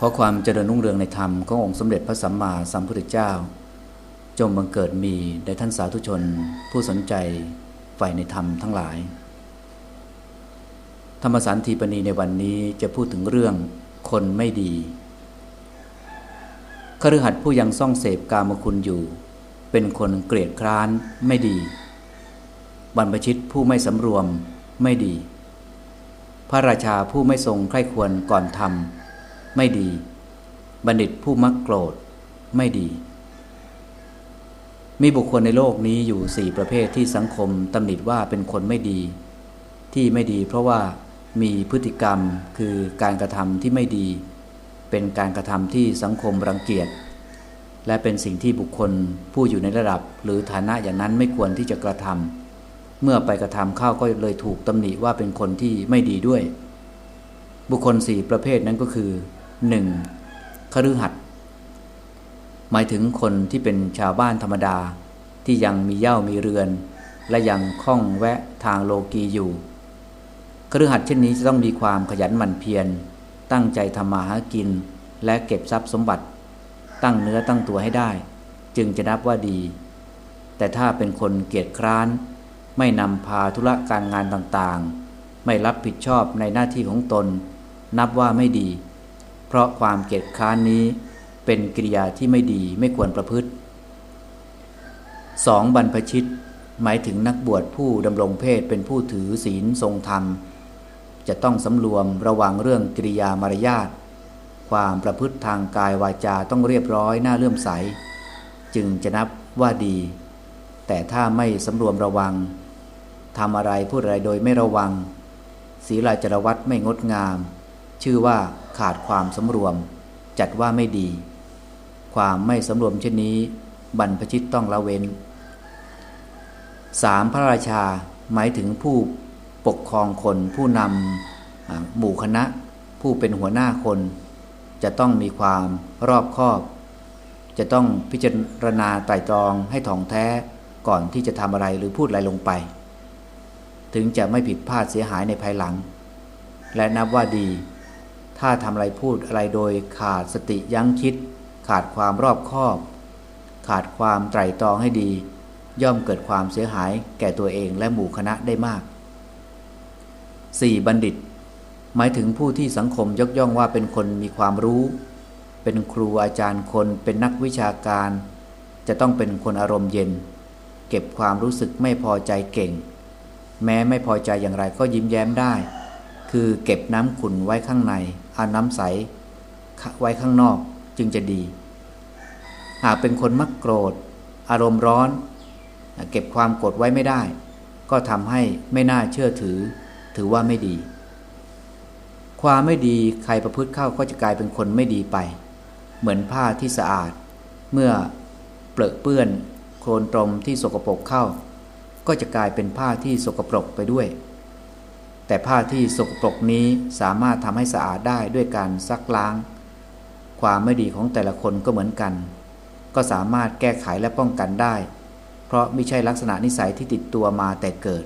ขอความเจริญรุ่งเรืองในธรรมขององค์สมเด็จพระสัมมาสัมพุทธเจ้า จงบังเกิดมีแด่ท่านสาธุชน ผู้สนใจใฝ่ในธรรมทั้งหลาย ธรรมสารทีปณีในวันนี้จะพูดถึงเรื่องคนไม่ดีคฤหัสถ์ผู้ยังซ่องเสพกามคุณอยู่ เป็นคนเกลียดคร้านไม่ดี บรรพชิตผู้ไม่สำรวมไม่ดี พระราชาผู้ไม่ทรงใคร่ควรก่อนทำ ไม่ดี บัณฑิตผู้มักโกรธไม่ดี มีบุคคลในโลกนี้อยู่สี่ประเภทที่สังคมตำหนิว่าเป็นคนไม่ดี ที่ไม่ดีเพราะว่ามีพฤติกรรมคือการกระทำที่ไม่ดี เป็นการกระทำที่สังคมรังเกียจ และเป็นสิ่งที่บุคคลผู้อยู่ในระดับ หรือฐานะอย่างนั้นไม่ควรที่จะกระทำเมื่อไปกระทำเข้าก็เลยถูกตำหนิว่าเป็นคนที่ไม่ดีด้วย บุคคลสี่ประเภทนั้นก็คือ 1. คฤหัสถ์หมายถึงคนที่เป็นชาวบ้านธรรมดาที่ยังมีเย่ามีเรือน และยังคล่องแวะทางโลกีอยู่คฤหัสถ์เช่นนี้จะต้องมีความขยันหมั่นเพียร ตั้งใจทำมาหากิน และเก็บทรัพย์สมบัติ ตั้งเนื้อตั้งตัวให้ได้ จึงจะนับว่าดี แต่ถ้าเป็นคนเกียจคร้าน ไม่นำพาธุระการงานต่างๆ ไม่รับผิดชอบในหน้าที่ของตน นับว่าไม่ดี ราะความเกียจค้านนี้เป็นกิริยาที่ไม่ดีไม่ควรประพฤติ 2. บรรพชิต หมายถึงนักบวชผู้ดำรงเพศเป็นผู้ถือศีลทรงธรรม จะต้องสำรวมระวังเรื่องกิริยามารยาทความประพฤติทางกายวาจาต้องเรียบร้อยน่าเลื่อมใส จึงจะนับว่าดี แต่ถ้าไม่สำรวมระวังทำอะไรพูดอะไรโดยไม่ระวังศีลาจรวัตไม่งดงาม ชื่อว่า ขาดความสำรวม จัดว่าไม่ดี ความไม่สำรวมเช่นนี้ บรรพชิตต้องละเว้น 3. พระราชาหมายถึงผู้ปกครองคนผู้นำหมู่คณะ ผู้เป็นหัวหน้าคน จะต้องมีความรอบคอบ จะต้องพิจารณาไตรตรองให้ถ่องแท้ก่อนที่จะทำอะไรหรือพูดอะไรลงไป ถึงจะไม่ผิดพลาดเสียหายในภายหลัง และนับว่าดี ถ้าทำอะไรพูดอะไรโดยขาดสติยั้งคิด ขาดความรอบคอบ ขาดความไตรตรองให้ดี ย่อมเกิดความเสียหายแก่ตัวเองและหมู่คณะได้มาก 4. บัณฑิต หมายถึงผู้ที่สังคมยกย่องว่าเป็นคนมีความรู้ เป็นครูอาจารย์คนเป็นนักวิชาการ จะต้องเป็นคนอารมณ์เย็น เก็บความรู้สึกไม่พอใจเก่ง แม้ไม่พอใจอย่างไรก็ยิ้มแย้มได้ คือเก็บน้ำขุ่นไว้ข้างในเอาน้ำใสไว้ข้างนอกจึงจะดี หากเป็นคนมักโกรธ อารมณ์ร้อน เก็บความโกรธไว้ไม่ได้ ก็ทำให้ไม่น่าเชื่อถือ ถือว่าไม่ดี ความไม่ดีใครประพฤติเข้าก็จะกลายเป็นคนไม่ดีไป เหมือนผ้าที่สะอาด เมื่อเปลอะเปื้อนโคลนตรมที่สกปรกเข้า ก็จะกลายเป็นผ้าที่สกปรกไปด้วย แต่ผ้าที่สกปรกนี้สามารถทำให้สะอาดได้ด้วยการซักล้าง ความไม่ดีของแต่ละคนก็เหมือนกัน ก็สามารถแก้ไขและป้องกันได้ เพราะไม่ใช่ลักษณะนิสัยที่ติดตัวมาแต่เกิด